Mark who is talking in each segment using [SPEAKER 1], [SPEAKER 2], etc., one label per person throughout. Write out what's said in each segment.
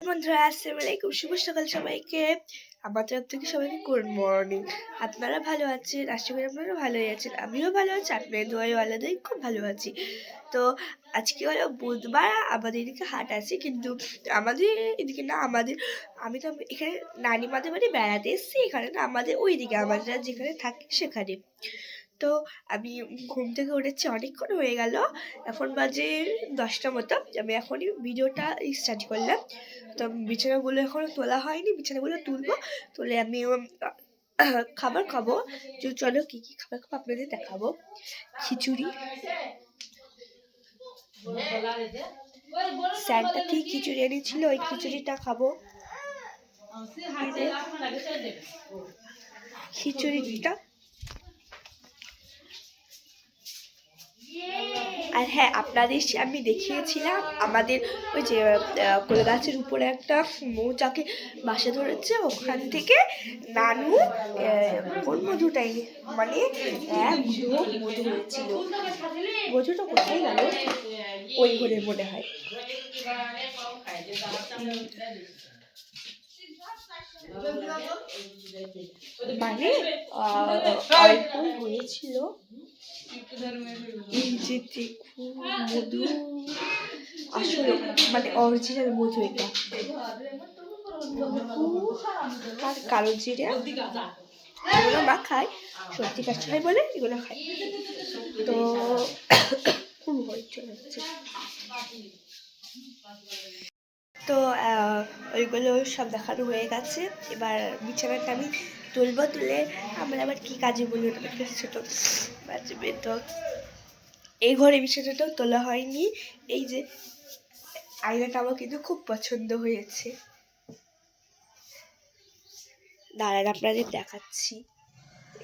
[SPEAKER 1] বন্ধুরা, আসসালামু আলাইকুম। শুভ সকাল সবাইকে। আমার তরফ থেকে সবাইকে গুড মর্নিং। আপনারা ভালো আছেন? আশা করি আপনারা ভালোই আছেন। আমিও ভালো আছি আপনার দোয়াই আলাদাই খুব ভালো আছি। তো আজকে হলো বুধবার, আমাদের এদিকে হাট আছে, কিন্তু আমাদের এদিকে না, আমাদের, আমি তো এখানে নানিমাদের বাড়ি বেড়াতে এসেছি। এখানে না, আমাদের ওই দিকে আমাদের যেখানে থাকি সেখানে। তো আমি ঘুম থেকে উঠেছি অনেকক্ষণ হয়ে গেল। এখন বাজে দশটা মতো। আমি এখনই ভিডিওটা স্টার্ট করলাম। তো বিছানাগুলো এখনও তোলা হয়নি। বিছানাগুলো তুলবো। তুলে আমি খাবার খাব। তো চলো কী কী খাবার খাব আপনাদের দেখাবো। খিচুড়ি। স্যারটা থেকে খিচুড়ি এনেছিল? ওই খিচুড়িটা খাব। খিচুড়িটা আর হ্যাঁ আপনাদের আমি দেখিয়েছিলাম, আমাদের ওই যে কোল গাছের উপরে একটা মৌচাকে বাসা ধরেছে, ওখান থেকে নানু ওর মধুটাই মানে ঢোক মধু হয়েছিল। মধুটা কোথায় গেল? ওই ঘরে মনে হয়। মানে আহ, অল্পই হয়েছিল। এই যে দেখুন মধু আসলে মানে অরিজিনাল মধু এটা। আর কালো জিরে এগুলো মা খায় সত্যি কাজ হয় বলে এগুলো খায় তো খুব হইচই হচ্ছে। তো ওইগুলো সব দেখানো হয়ে গেছে। এবার বিছানাটা আমি তুলবো তুলে। আমরা আবার কি কাজে বলি কাছে ছোটো বাজবে তো। এই ঘরে বিছানাটাও তোলা হয়নি। এই যে আয়নাটা আমার কিন্তু খুব পছন্দ হয়েছে। দাঁড়ান আপনাদের দেখাচ্ছি।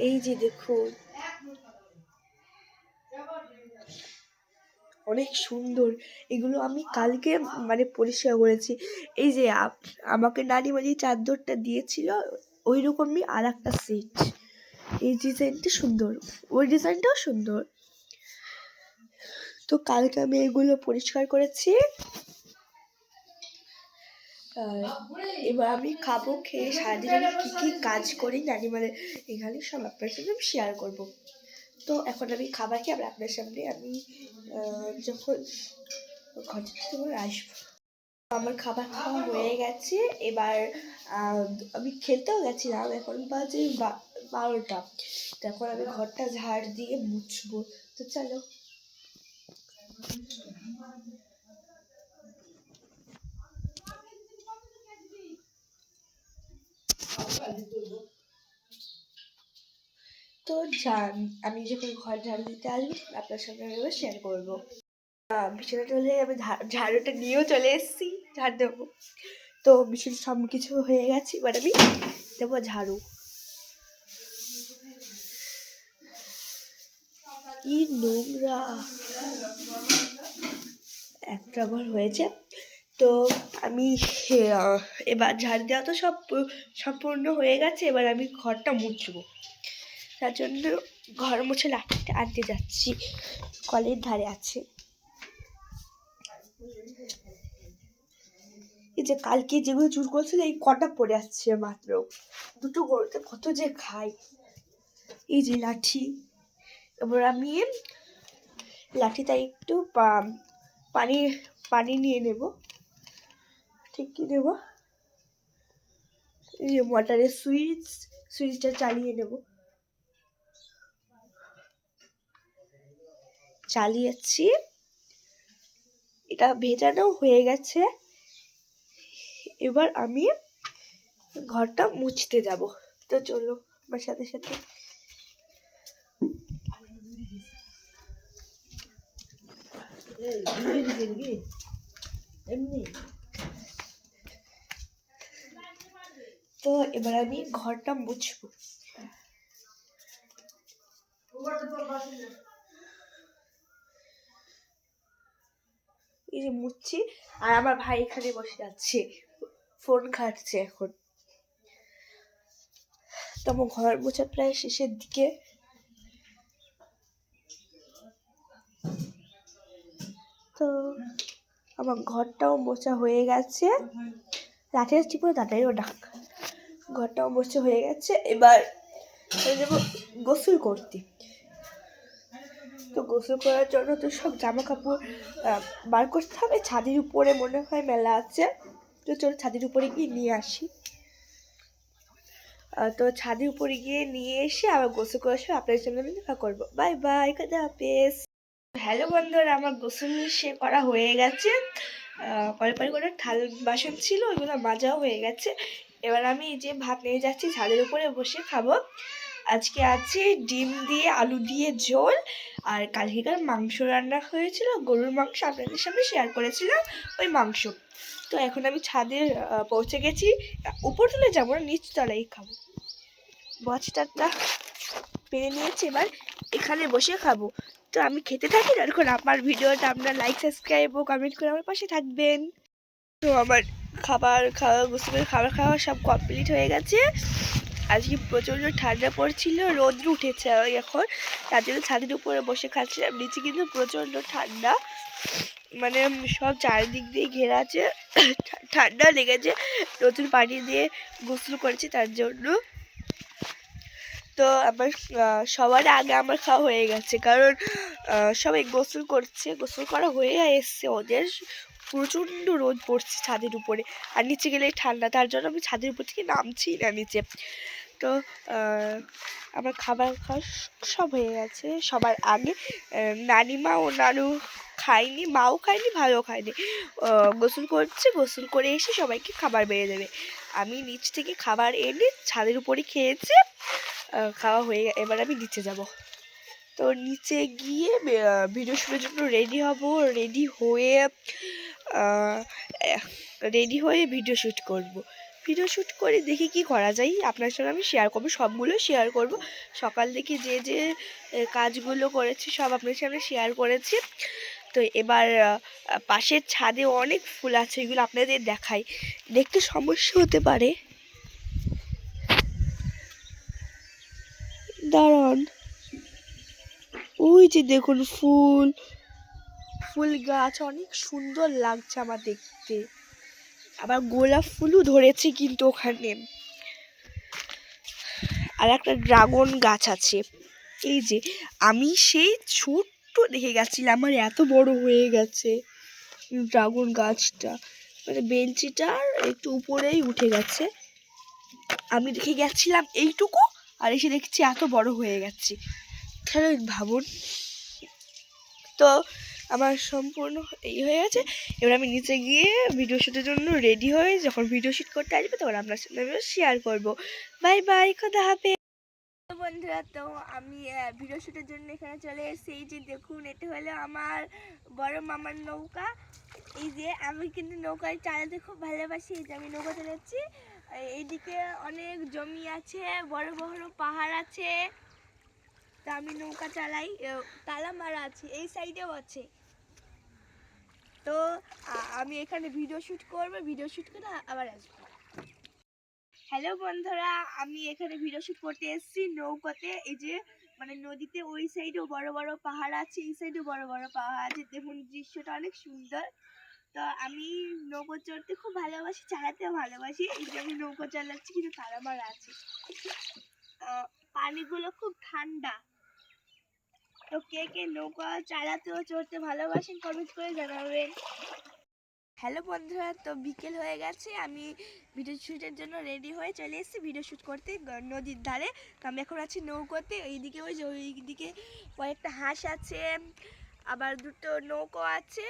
[SPEAKER 1] এই যে দেখুন অনেক সুন্দর। এগুলো আমি কালকে মানে পরিষ্কার করেছি। এই যে আমাকে নানিমা যে চাদরটা দিয়েছিল ওই রকমই আর একটা সেট এই ডিজাইনটা সুন্দর। ওই ডিজাইনটাও সুন্দর। তো কালকে আমি এগুলো পরিষ্কার করেছি। এবার আমি খাব, খেয়ে সারাদিন আমি কী কী কাজ করি নানিমাদের এখানে সব আপনার সাথে আমি শেয়ার করব। তো এখন আমি খাবার খেয়ে আবার আপনার সামনে আমি যখন ঘর যখন আসব, আমার খাবার খাওয়া হয়ে গেছে। এবার আমি খেলতেও গেছিলাম এখন বাজে বারোটা। এখন আমি ঘরটা ঝাড় দিয়ে মুছবো। তো চলো। তো যান আমি যখন ঘর ঝাড়ু দিতে আসব আপনার সঙ্গে আমি শেয়ার করব। আহ, বিছানাটা হলে আমি ঝাড়ুটা নিয়েও চলে এসেছি ঝাড় দেবো। তো বিছানা সব কিছু হয়ে গেছে এবার আমি দেবো ঝাড়ু। কি নোংরা। একটা ঘর হয়েছে। তো আমি এবার ঝাড় দেওয়া তো সব সম্পূর্ণ হয়ে গেছে এবার আমি ঘরটা মুছবো। তার জন্য ঘর মুছে লাঠিটা আনতে যাচ্ছি। কলের ধারে আছে। এই যে কালকে যেগুলো চুর করছিল, এই কটা পড়ে আসছে মাত্র। দুটো গরুতে কত যে খাই। এই যে লাঠি। এবার আমি লাঠিটা একটু পানি পানি নিয়ে নেব। ঠিক কি নেব? এই যে মোটরের সুইচ, সুইচটা চালিয়ে নেব। চালিয়েছি। এটা ভেজানো হয়ে গেছে। এবার আমি ঘরটা মুছতে যাব। তো চলো, আমার সাথে সাথে। তো এবার আমি ঘরটা মুছবো। যে মুছছি আর আমার ভাই এখানে বসে যাচ্ছে ফোন ঘাটছে এখন। তো আমার ঘর মোছা প্রায় শেষের দিকে। তো আমার ঘরটাও মোছা হয়ে গেছে। লাঠি আসছি পুরো তাড়াতাড়ি ডাক। ঘরটাও মোছা হয়ে গেছে। এবার যাব গোসল করতে। তো গোসল করার জন্য তো সব জামা কাপড় বার করতে হবে। ছাদের উপরে মনে হয় মেলা আছে। তো চলো ছাদের উপরে গিয়ে নিয়ে আসি। তো ছাদের উপরে গিয়ে নিয়ে এসে আবার গোসল করার সময় আপনাদের সঙ্গে আমি দেখা করব। বাই বাই কথা হাফেজ। হ্যালো বন্ধুরা, আমার গোসল সে করা হয়ে গেছে। পরে পরে করে থাল বাসন ছিল, ওইগুলো মাজাও হয়ে গেছে। এবার আমি যে ভাত নিয়ে যাচ্ছি, ছাদের উপরে বসে খাব। আজকে আছে ডিম দিয়ে আলু দিয়ে ঝোল, আর কালকেকার মাংস রান্না হয়েছিল, গরুর মাংস আপনাদের সামনে শেয়ার করেছিলাম ওই মাংস। তো এখন আমি ছাদে পৌঁছে গেছি, উপর তলায় যাব না, নিচ তলায় খাব। বস্তাটা পেরে নিয়েছি, এবার এখানে বসে খাব। তো আমি খেতে থাকি যখন আমার ভিডিওটা আপনারা লাইক সাবস্ক্রাইব ও কমেন্ট করে আমার পাশে থাকবেন। তো আমার খাবার খাওয়া বুঝতে খাবার খাওয়া সব কমপ্লিট হয়ে গেছে। আজকে প্রচণ্ড ঠান্ডা পড়ছিল, রোদ্র উঠেছে এখন। তার জন্য ছাদের উপরে বসে খাচ্ছিলাম, নিচে কিন্তু প্রচণ্ড ঠান্ডা। মানে সব চারিদিক দিয়ে ঘেরা আছে ঠান্ডা লেগেছে। নতুন পানি দিয়ে গোসল করেছি তার জন্য। তো আমার সবার আগে আমার খাওয়া হয়ে গেছে। কারণ সবাই গোসল করছে, গোসল করা হয়ে এসছে। ওদের প্রচণ্ড রোদ পড়ছে ছাদের উপরে। আর নিচে গেলে ঠান্ডা, তার জন্য আমি ছাদের উপর থেকে নামছি না নিচে। তো আমার খাবার খাওয়া সব হয়ে গেছে। সবার আগে নানিমা ও নানু খায়নি, মাও খায়নি, ভাইও খায়নি। গোসল করছে, গোসল করে এসে সবাইকে খাবার বেড়ে দেবে। আমি নিচ থেকে খাবার এনে ছাদের উপরে খেয়েছে খাওয়া হয়ে এবার আমি নিচে যাব। তো নিচে গিয়ে ভিডিও শুটের জন্য রেডি হব। রেডি হয়ে রেডি হয়ে ভিডিও শ্যুট করব। ভিডিও শ্যুট করে দেখি কি করা যায়। আপনার সঙ্গে আমি শেয়ার করব সবগুলো শেয়ার করব। সকাল থেকে যে যে কাজগুলো করেছি, সব আপনার সামনে শেয়ার করেছি। তো এবার পাশের ছাদে অনেক ফুল আছে, এগুলো আপনাদের দেখাই। দেখতে সমস্যা হতে পারে। দাঁড়ান। ওই যে দেখুন ফুল। ফুল গাছ অনেক সুন্দর লাগছে আমার দেখতে। আবার গোলাপ ফুলও ধরেছি কিন্তু ওখানে। আর একটা ড্রাগন গাছ আছে। এই যে, আমি সেই ছোট্ট দেখে গেছিলাম আমার এত বড় হয়ে গেছে ড্রাগন গাছটা। মানে বেঞ্চিটার একটু উপরেই উঠে গেছে। আমি দেখে গেছিলাম এইটুকু, আর এসে দেখছি এত বড় হয়ে গেছে। তাহলে ভাবুন? তো আমার সম্পূর্ণ এই হয়ে গেছে। এবার আমি নিচে গিয়ে ভিডিও শ্যুটের জন্য রেডি হয়ে যখন ভিডিও শ্যুট করতে আসবে তখন আপনার সাথে আমি শেয়ার করব। বাই বাই খোদা হাফে বন্ধুরা, তো আমি ভিডিও শ্যুটের জন্য এখানে চলে এসেছি। এই যে দেখুন, এটা হলো আমার বড় মামার নৌকা। এই যে আমি কিন্তু নৌকায় চালাতে খুব ভালোবাসি, এই যে আমি নৌকা চালাচ্ছি। এইদিকে অনেক জমি আছে, বড় বড় পাহাড় আছে। তা আমি নৌকা চালাই তালা মারা আছে, এই সাইডেও আছে। আমি এখানে ভিডিও শ্যুট করব ভিডিও শ্যুট করে আবার আসব। হ্যালো বন্ধুরা, আমি এখানে ভিডিও শ্যুট করতে এসেছি নৌকাতে। এই যে মানে নদীতে ওই সাইডেও বড় বড় পাহাড় আছে, এই সাইডেও বড় বড় পাহাড় আছে। দেখুন দৃশ্যটা অনেক সুন্দর। তো আমি নৌকো চড়তে খুব ভালোবাসি, চালাতেও ভালোবাসি। এই যে আমি নৌকো চালাচ্ছি, কিন্তু তারা মারা আছে। পানিগুলো খুব ঠান্ডা। তো কে কে নৌকা চালাতে ও চড়তে ভালোবাসেন কমেন্ট করে জানাবেন। হ্যালো বন্ধুরা, তো বিকেল হয়ে গেছে, আমি ভিডিও শ্যুটের জন্য রেডি হয়ে চলে এসেছি ভিডিও শ্যুট করতে নদীর ধারে। তো আমি এখন আছি নৌকোতে ওইদিকে ওই যে ওইদিকে কয়েকটা হাঁস আছে, আবার দুটো নৌকো আছে,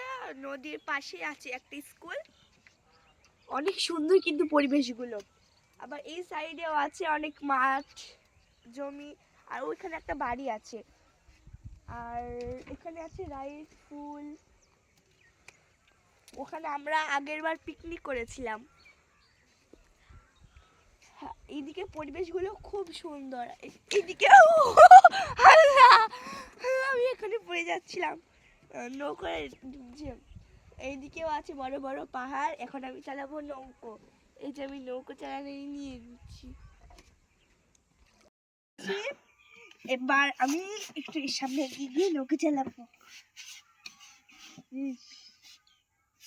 [SPEAKER 1] নদীর পাশে আছে একটা স্কুল। অনেক সুন্দর কিন্তু পরিবেশগুলো। আবার এই সাইডেও আছে অনেক মাঠ, জমি, আর ওইখানে একটা বাড়ি আছে। আর এখানে আছে রাইস ফুল। ওখানে আমরা আগের বার পিকনিক করেছিলাম। হ্যাঁ, এইদিকে পরিবেশগুলো খুব সুন্দর। এই- আল্লাহ, আমি এখানে পড়ে যাচ্ছিলাম। নৌকায় যে এইদিকেও আছে বড় বড় পাহাড়। এখন আমি চালাবো নৌকো। এই যে আমি নৌকো চালানো নিয়ে নিচ্ছি। এবার আমি একটু সামনে গিয়ে নৌকা চালাবো।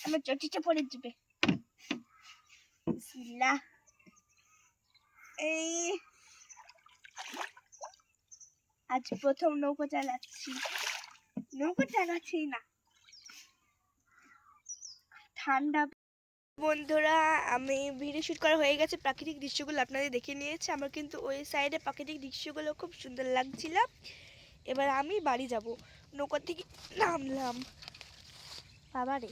[SPEAKER 1] আমার চটিটা পড়ে যাবে এই আজ প্রথম নৌকো চালাচ্ছি। নৌকো চালাচ্ছি না। ঠান্ডা। বন্ধুরা, আমি ভিডিও শুট করা হয়ে গেছে। প্রাকৃতিক দৃশ্যগুলো আপনাদের দেখে নিয়েছে। আমার কিন্তু ওই সাইডে প্রাকৃতিক দৃশ্যগুলো খুব সুন্দর লাগছিল। এবার আমি বাড়ি যাব। নৌকা থেকে নামলাম। বাবারে।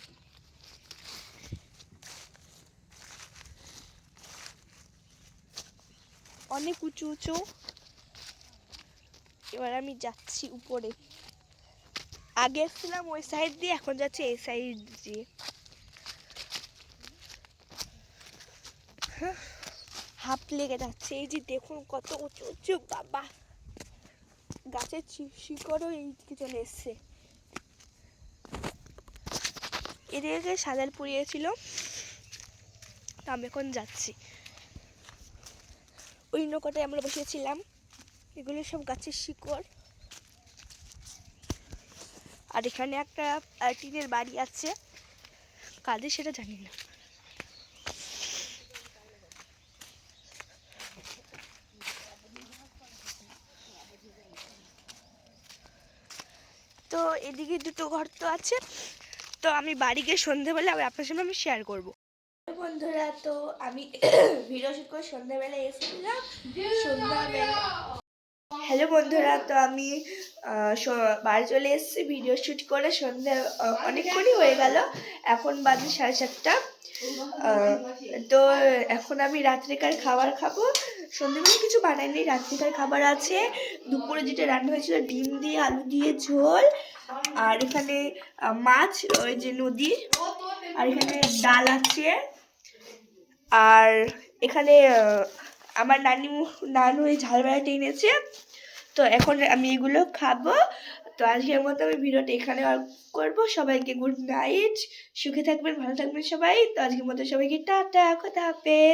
[SPEAKER 1] অনেক উঁচু উঁচু। এবার আমি যাচ্ছি উপরে। আগে এসেছিলাম ওই সাইড দিয়ে, এখন যাচ্ছি এই সাইড দিয়ে। হাফ লেগে যাচ্ছে। এই যে দেখুন কত উঁচু উঁচু, বাবা। গাছের শিকড়ও এই দিকে চলে এসছে। এদিকে সাজাল পুড়িয়েছিল। তো আমি এখন যাচ্ছি। ওই নৌকাটায় আমরা বসেছিলাম। এগুলো সব গাছের শিকড়। আর এখানে একটা টিনের বাড়ি আছে। কাদের সেটা জানি না। তো এদিকে দুটো ঘর তো আছে। তো আমি বাড়ি গিয়ে সন্ধেবেলা আবার আপনার সামনে আমি শেয়ার করব। বন্ধুরা, তো আমি ভিডিও শুট করে সন্ধ্যাবেলা এসেছিলাম। সন্ধ্যাবেলা হ্যালো বন্ধুরা, তো আমি বাড়ি চলে এসেছি ভিডিও শুট করে। সন্ধ্যা অনেকক্ষণই হয়ে গেল। এখন বাজে সাড়ে সাতটা। তো এখন আমি রাত্রিকার খাবার খাব। সন্ধ্যেবেলা কিছু বানাইনি রাত্রিকার খাবার আছে। দুপুরে যেটা রান্না হয়েছিল, ডিম দিয়ে, আলু দিয়ে, ঝোল। আর এখানে মাছ, ওই যে নদীর। আর এখানে ডাল আছে। আর এখানে আমার নানি, নানু এই ঝাল বেড়াটা এনেছে। তো এখন আমি এগুলো খাব। তো আজকের মতো আমি ভিডিওটা এখানে করব। সবাইকে গুড নাইট সুখে থাকবেন, ভালো থাকবেন সবাই। তো আজকের মতো সবাইকে টাটা কথা হাফেজ।